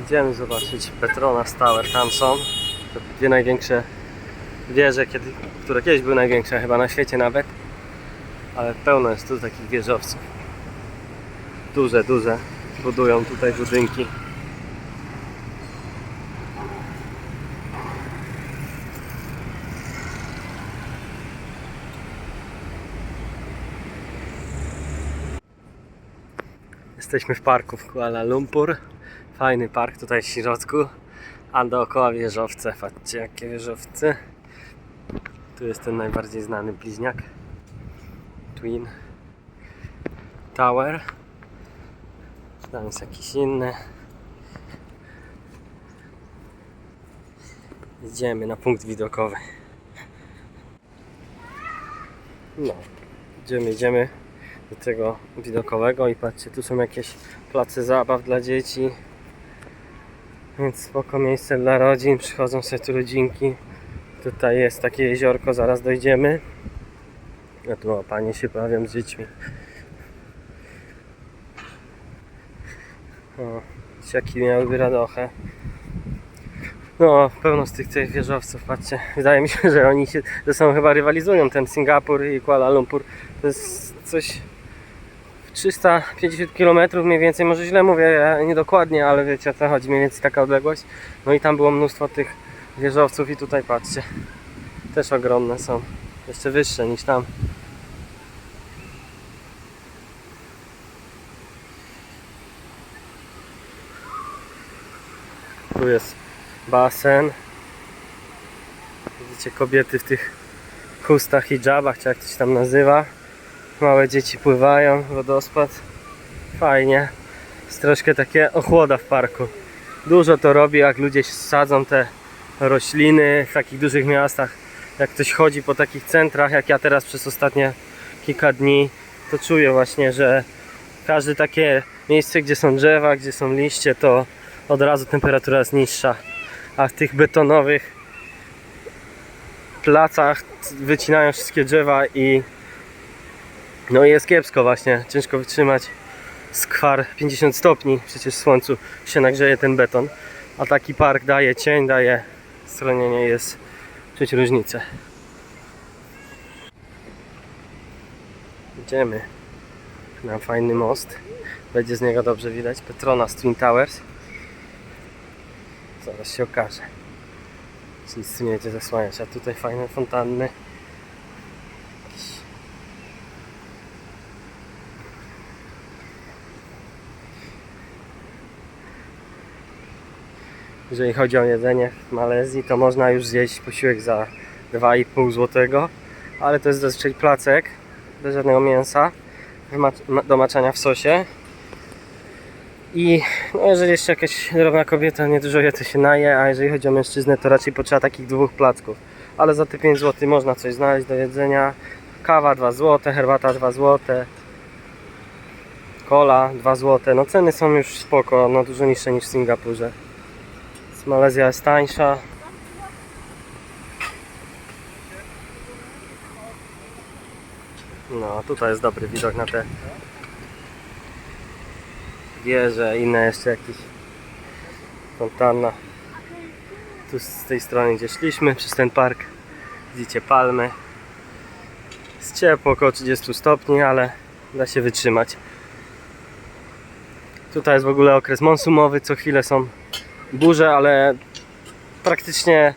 Idziemy zobaczyć Petronas Tower. Tam są te dwie największe wieże, kiedy, które kiedyś były największe chyba na świecie nawet. Ale pełno jest tu takich wieżowców. Duże, duże. Budują tutaj budynki. Jesteśmy w parku w Kuala Lumpur. Fajny park tutaj w środku. A dookoła wieżowce. Patrzcie jakie wieżowce. Tu jest ten najbardziej znany bliźniak. Twin Tower. Tam jest jakiś inny. Idziemy na punkt widokowy. No, idziemy, idziemy do tego widokowego i patrzcie, tu są jakieś place zabaw dla dzieci. Więc spoko miejsce dla rodzin, przychodzą sobie tu rodzinki. Tutaj jest takie jeziorko, zaraz dojdziemy. A tu panie się bawią z dziećmi. O, siaki miałyby radochę. No, pełno z tych, tych wieżowców, patrzcie. Wydaje mi się, że oni się ze sobą chyba rywalizują, ten Singapur i Kuala Lumpur. To jest coś 350 km mniej więcej, może źle mówię, ja niedokładnie, ale wiecie o co chodzi, mniej więcej taka odległość. No i tam było mnóstwo tych wieżowców i tutaj patrzcie, też ogromne są, jeszcze wyższe niż tam. Tu jest basen. Widzicie kobiety w tych chustach, hijabach, czy jak to się tam nazywa. Małe dzieci pływają, wodospad. Fajnie. Jest troszkę takie ochłoda w parku. Dużo to robi, jak ludzie sadzą te rośliny w takich dużych miastach. Jak ktoś chodzi po takich centrach, jak ja teraz przez ostatnie kilka dni, to czuję właśnie, że każde takie miejsce, gdzie są drzewa, gdzie są liście, to od razu temperatura jest niższa. A w tych betonowych placach wycinają wszystkie drzewa i no i jest kiepsko właśnie, ciężko wytrzymać skwar 50 stopni, przecież w słońcu się nagrzeje ten beton, a taki park daje cień, daje schronienie, jest czuć różnicę. Idziemy na fajny most, będzie z niego dobrze widać, Petronas Twin Towers. Zaraz się okaże. Nic tu nie będzie zasłaniać, a tutaj fajne fontanny. Jeżeli chodzi o jedzenie w Malezji, to można już zjeść posiłek za 2,5 zł, ale to jest zazwyczaj placek bez żadnego mięsa do maczania w sosie. I no jeżeli jeszcze jakaś drobna kobieta nie dużo je, to się naje, a jeżeli chodzi o mężczyznę, to raczej potrzeba takich dwóch placków. Ale za te 5 zł można coś znaleźć do jedzenia. Kawa 2 zł, herbata 2 zł, cola 2 zł. No ceny są już spoko, no dużo niższe niż w Singapurze. Malezja jest tańsza. No, tutaj jest dobry widok na te wieże, inne jeszcze jakieś fontanna. Tu z tej strony gdzie szliśmy, przez ten park widzicie palmy. Jest ciepło, około 30 stopni, ale da się wytrzymać. Tutaj jest w ogóle okres monsumowy, co chwilę są burze, ale praktycznie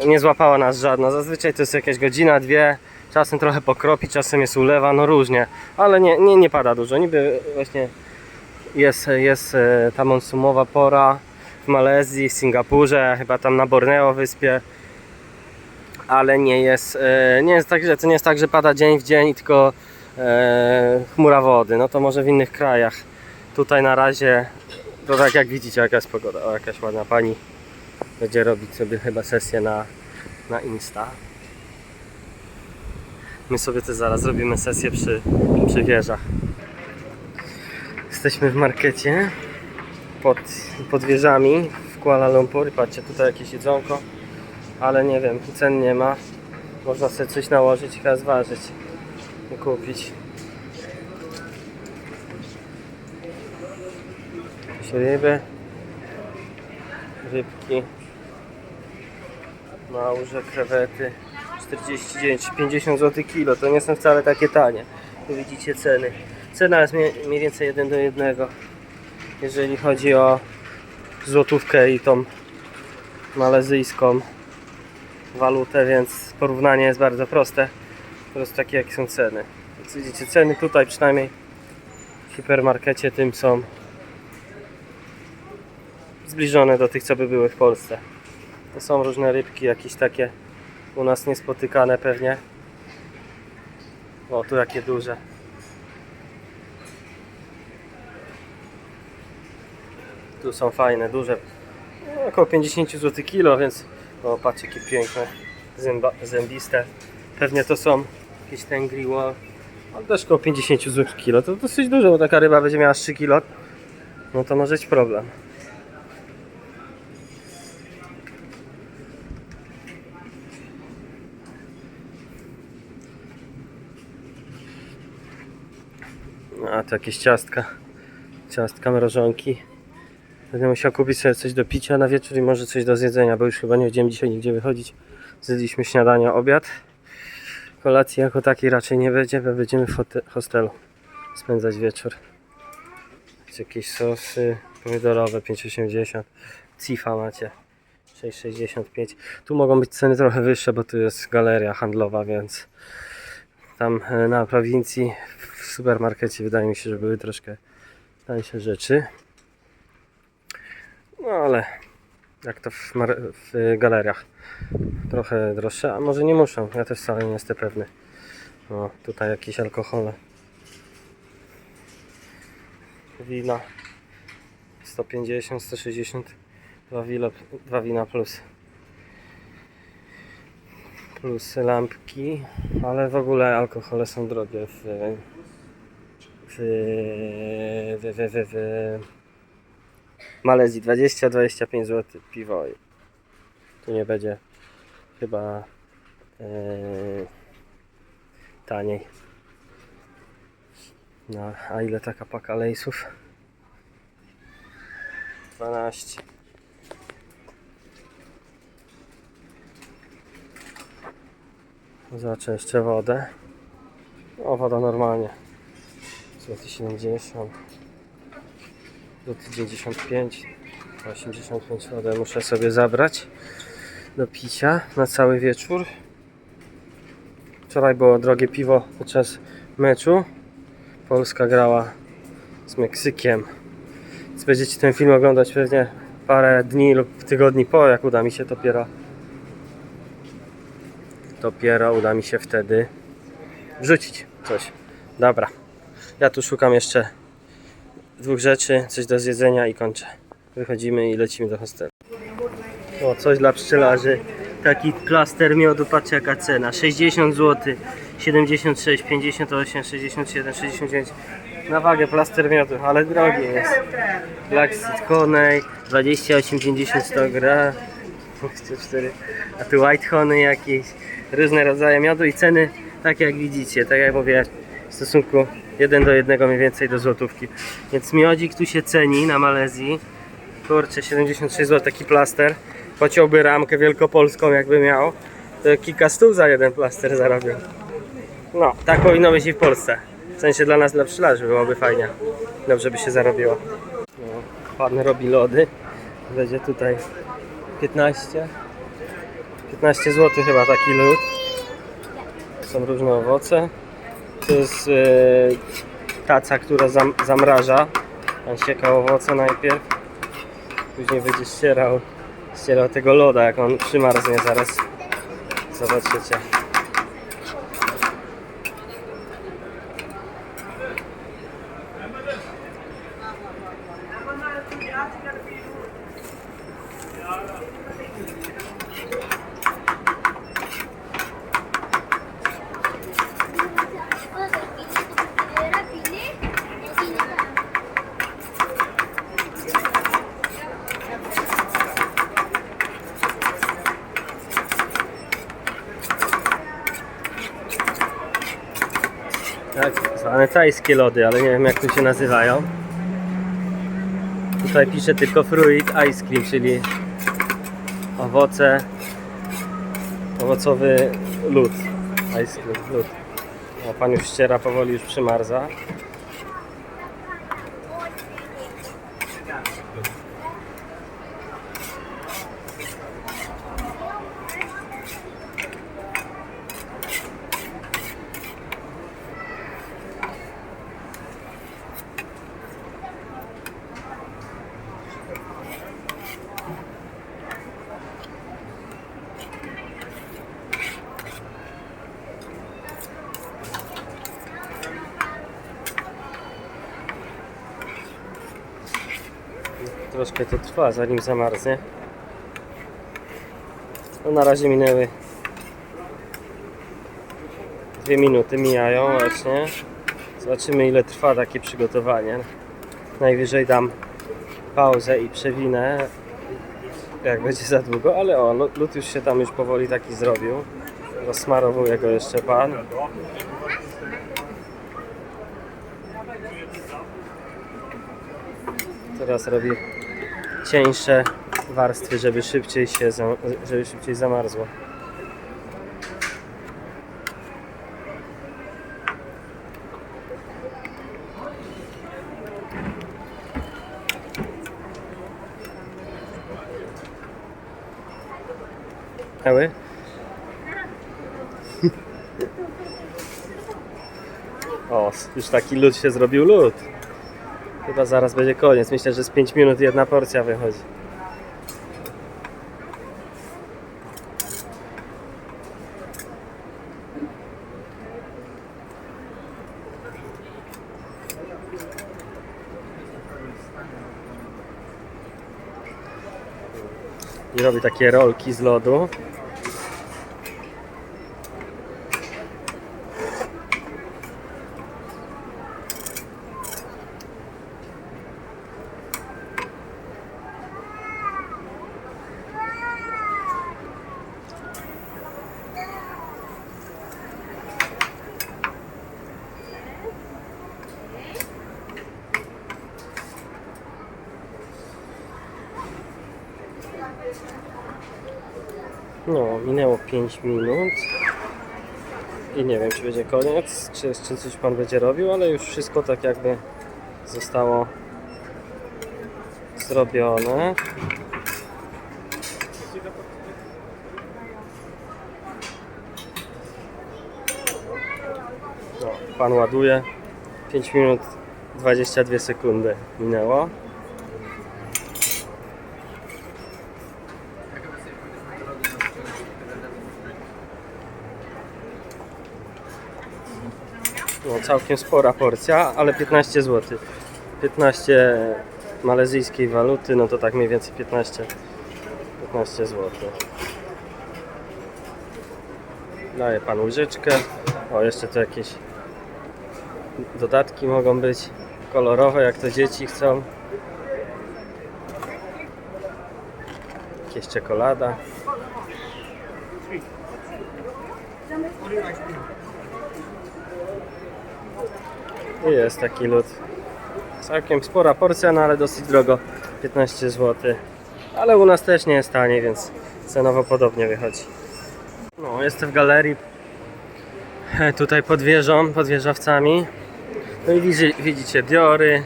e, nie złapała nas żadna. Zazwyczaj to jest jakaś godzina, dwie, czasem trochę pokropi, czasem jest ulewa, no różnie, ale nie, nie, nie pada dużo. Niby właśnie jest, jest e, ta monsumowa pora w Malezji, w Singapurze, chyba tam na Borneo wyspie, ale nie jest, e, nie jest tak, że to nie jest tak, że pada dzień w dzień, tylko chmura wody. No to może w innych krajach. Tutaj na razie to tak jak widzicie jaka jest pogoda. O, jakaś ładna pani będzie robić sobie chyba sesję na, na Insta. My sobie też zaraz zrobimy sesję przy, przy wieżach. Jesteśmy w markecie pod, pod wieżami w Kuala Lumpur. Patrzcie, tutaj jakieś jedzonko, ale nie wiem, cen nie ma. Można sobie coś nałożyć i chyba zważyć i kupić. Ryby. rybki. Małże, krewety 49-50 zł kilo. To nie są wcale takie tanie. Tu widzicie ceny. Cena jest mniej, więcej 1 do 1. Jeżeli chodzi o złotówkę i tą malezyjską walutę, więc porównanie jest bardzo proste. Po prostu takie jakie są ceny. Widzicie, ceny tutaj przynajmniej w hipermarkecie tym są zbliżone do tych, co by były w Polsce. To są różne rybki, jakieś takie u nas niespotykane pewnie. O, tu jakie duże. Tu są fajne, duże. No, około 50 zł kilo, więc o, patrz jakie piękne, zęba, zębiste. Pewnie to są jakieś tengri wall. Ale też około 50 zł kilo. To dosyć dużo, bo taka ryba będzie miała 3 kilo. No to może być problem. To jakieś ciastka. Ciastka, mrożonki. Będę musiał kupić sobie coś do picia na wieczór i może coś do zjedzenia, bo już chyba nie będziemy dzisiaj nigdzie wychodzić. Zjedliśmy śniadanie, obiad. Kolacji jako takiej raczej nie będzie, bo będziemy w hostelu spędzać wieczór. Jakieś sosy pomidorowe 5,80. Cifa macie 6,65. Tu mogą być ceny trochę wyższe, bo tu jest galeria handlowa, więc tam e, na prowincji w supermarkecie wydaje mi się, że były troszkę tańsze rzeczy. No ale jak to w, w galeriach. Trochę droższe, a może nie muszą. Ja też wcale nie jestem pewny. O, tutaj jakieś alkohole. Wina 150, 160 dwa, dwa wina plus plus lampki, ale w ogóle alkohole są drogie w w, w, w, w, w Malezji 20-25 zł piwo. Tu nie będzie chyba e, taniej. No, a ile taka paka lejsów? 12. Zobaczę jeszcze wodę. O, woda normalnie. Złoty 70. Złoty 95. 85 wodę muszę sobie zabrać do picia na cały wieczór. Wczoraj było drogie piwo podczas meczu. Polska grała z Meksykiem. Więc będziecie ten film oglądać pewnie parę dni lub tygodni po, jak uda mi się dopiero dopiero uda mi się wtedy wrzucić coś. Dobra. Ja tu szukam jeszcze dwóch rzeczy, coś do zjedzenia i kończę. Wychodzimy i lecimy do hostelu. O, coś dla pszczelarzy. Taki plaster miodu, patrzcie jaka cena. 60 zł, 76, 58, 67, 69. Na wagę plaster miodu, ale drogi jest. Black Seed Honey, 28,50 100 gra. 24. A tu white honey jakieś, różne rodzaje miodu i ceny takie jak widzicie, tak jak mówię, w stosunku 1 do 1 mniej więcej do złotówki. Więc miodzik tu się ceni na Malezji. Kurczę, 76 zł taki plaster. Pociąłby ramkę wielkopolską jakby miał. To kilka stów za jeden plaster zarobił. No, tak powinno być i w Polsce. W sensie dla nas, dla pszczelarzy byłoby fajnie. Dobrze by się zarobiło. No, pan robi lody. Będzie tutaj 15 15 zł chyba taki lód. Są różne owoce. To jest e, taca, która zam, zamraża. Pan sieka owoce najpierw. Później będzie ścierał, ścierał tego loda, jak on przymarznie zaraz. Zobaczycie. Tak, zwane tajskie lody, ale nie wiem jak tu się nazywają. Tutaj pisze tylko fruit ice cream, czyli owoce, owocowy lód, ice cream, lód. A pan już ściera powoli, już przymarza. Troszkę to trwa, zanim zamarznie. No na razie minęły dwie minuty mijają właśnie. Zobaczymy ile trwa takie przygotowanie. Najwyżej dam pauzę i przewinę jak będzie za długo, ale o, lód już się tam już powoli taki zrobił. Rozsmarowuje go jeszcze pan. Teraz robi cieńsze warstwy, żeby szybciej się żeby szybciej zamarzło. Cały? O, już taki lód się zrobił lód. Chyba zaraz będzie koniec. Myślę, że z 5 minut jedna porcja wychodzi. I robi takie rolki z lodu. No, minęło 5 minut. I nie wiem, czy będzie koniec, czy jeszcze coś pan będzie robił, ale już wszystko tak jakby zostało zrobione. No, pan ładuje. 5 minut 22 sekundy minęło. Całkiem spora porcja, ale 15 zł. 15 malezyjskiej waluty, no to tak mniej więcej 15, 15 zł. Daję pan łyżeczkę. O, jeszcze tu jakieś dodatki mogą być kolorowe, jak to dzieci chcą. Jakieś czekolada. I jest taki lód. Całkiem spora porcja, no ale dosyć drogo. 15 zł. Ale u nas też nie jest taniej, więc cenowo podobnie wychodzi. No, jestem w galerii. e, Tutaj pod wieżą, pod wieżowcami. No i widzi, widzicie Diory.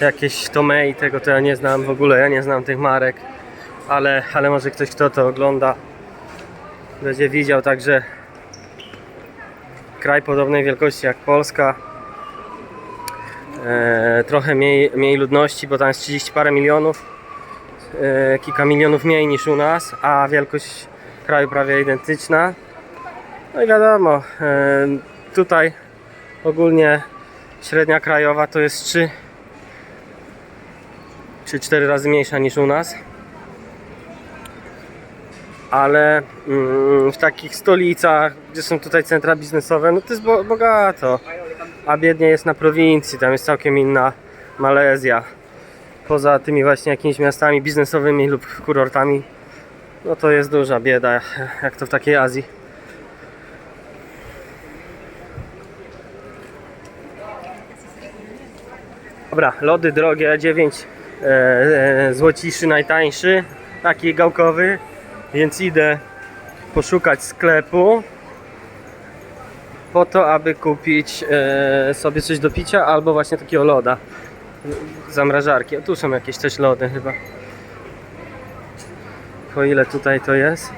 Jakieś Tomei, tego to ja nie znam w ogóle, ja nie znam tych marek. Ale, ale może ktoś kto to ogląda będzie widział, także kraj podobnej wielkości jak Polska. E, trochę mniej, mniej ludności, bo tam jest 30 parę milionów. E, kilka milionów mniej niż u nas, a wielkość kraju prawie identyczna. No i wiadomo, e, tutaj ogólnie średnia krajowa to jest 3 czy 4 razy mniejsza niż u nas ale mm, w takich stolicach, gdzie są tutaj centra biznesowe, no to jest bo bogato. A biednie jest na prowincji, tam jest całkiem inna Malezja. Poza tymi właśnie jakimiś miastami biznesowymi lub kurortami, no to jest duża bieda, jak to w takiej Azji. Dobra, lody drogie, 9 e, e, złociszy najtańszy, taki gałkowy, więc idę poszukać sklepu po to, aby kupić e, sobie coś do picia albo właśnie takiego loda. Zamrażarki. A tu są jakieś też lody chyba. Po ile tutaj to jest?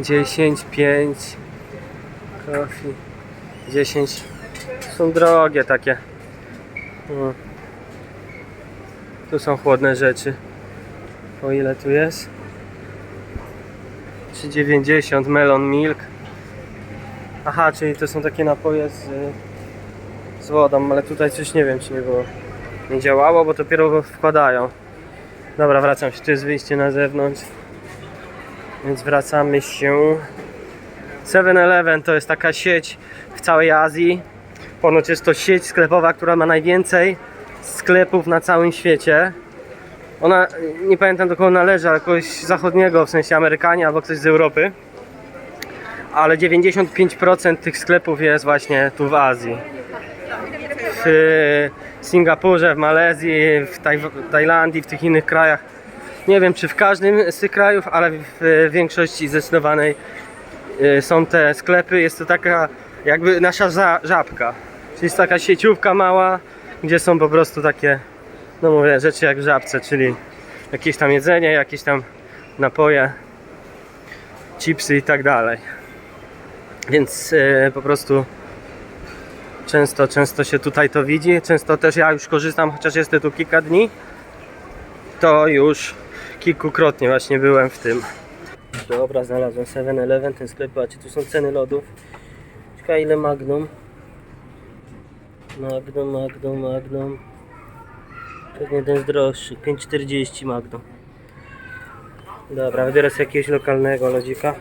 10, 5 Coffee 10 Są drogie takie o. Tu są chłodne rzeczy Po ile tu jest? 3,90 melon milk Aha, czyli to są takie napoje z, z wodą, ale tutaj coś nie wiem czy nie było Nie działało, bo dopiero wkładają Dobra, wracam się, tu jest wyjście na zewnątrz Więc wracamy się 7-Eleven to jest taka sieć w całej Azji. Ponoć jest to sieć sklepowa, która ma najwięcej sklepów na całym świecie. Ona, nie pamiętam do kogo należy, ale kogoś zachodniego, w sensie Amerykanie albo ktoś z Europy. Ale 95% tych sklepów jest właśnie tu w Azji. W Singapurze, w Malezji, w Taj Tajlandii, w tych innych krajach. Nie wiem czy w każdym z tych krajów, ale w większości zdecydowanej y, są te sklepy. Jest to taka jakby nasza za, żabka. Czyli jest taka sieciówka mała, gdzie są po prostu takie, no mówię, rzeczy jak w żabce, czyli jakieś tam jedzenie, jakieś tam napoje, chipsy i tak dalej. Więc y, po prostu często, często się tutaj to widzi. Często też ja już korzystam, chociaż jestem tu kilka dni. To już kilkukrotnie właśnie byłem w tym. Dobra, znalazłem 7-Eleven, ten sklep, patrzcie, tu są ceny lodów. Ciekawe ile Magnum. Magnum, Magnum, Magnum. Pewnie jeden z droższych, 5,40 Magnum. Dobra, wybiorę sobie jakiegoś lokalnego lodzika.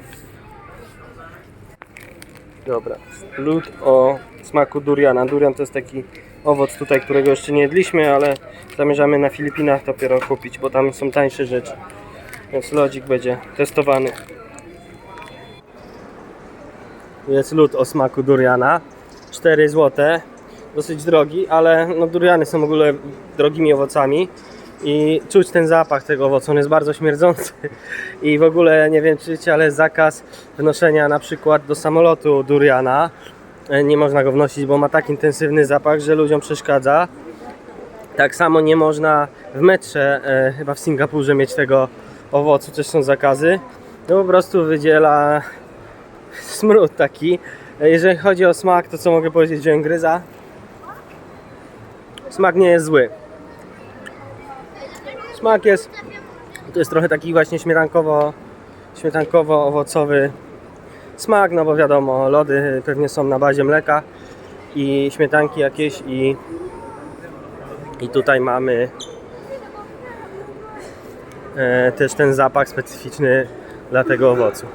Dobra, lód o smaku duriana. Durian to jest taki owoc tutaj, którego jeszcze nie jedliśmy, ale zamierzamy na Filipinach dopiero kupić, bo tam są tańsze rzeczy. Więc lodzik będzie testowany. Jest lód o smaku duriana. 4 zł. Dosyć drogi, ale no duriany są w ogóle drogimi owocami. I czuć ten zapach tego owocu, on jest bardzo śmierdzący. I w ogóle nie wiem czy wiecie, ale zakaz wnoszenia na przykład do samolotu duriana. E, Nie można go wnosić, bo ma tak intensywny zapach, że ludziom przeszkadza. Tak samo nie można w metrze, e, chyba w Singapurze, mieć tego owocu, też są zakazy. No po prostu wydziela smród taki. E, Jeżeli chodzi o smak, to co mogę powiedzieć, że gryza. Smak nie jest zły. Smak jest, to jest trochę taki właśnie śmietankowo, śmietankowo owocowy smak, no bo wiadomo, lody pewnie są na bazie mleka i śmietanki jakieś i i tutaj mamy e, też ten zapach specyficzny dla tego owocu.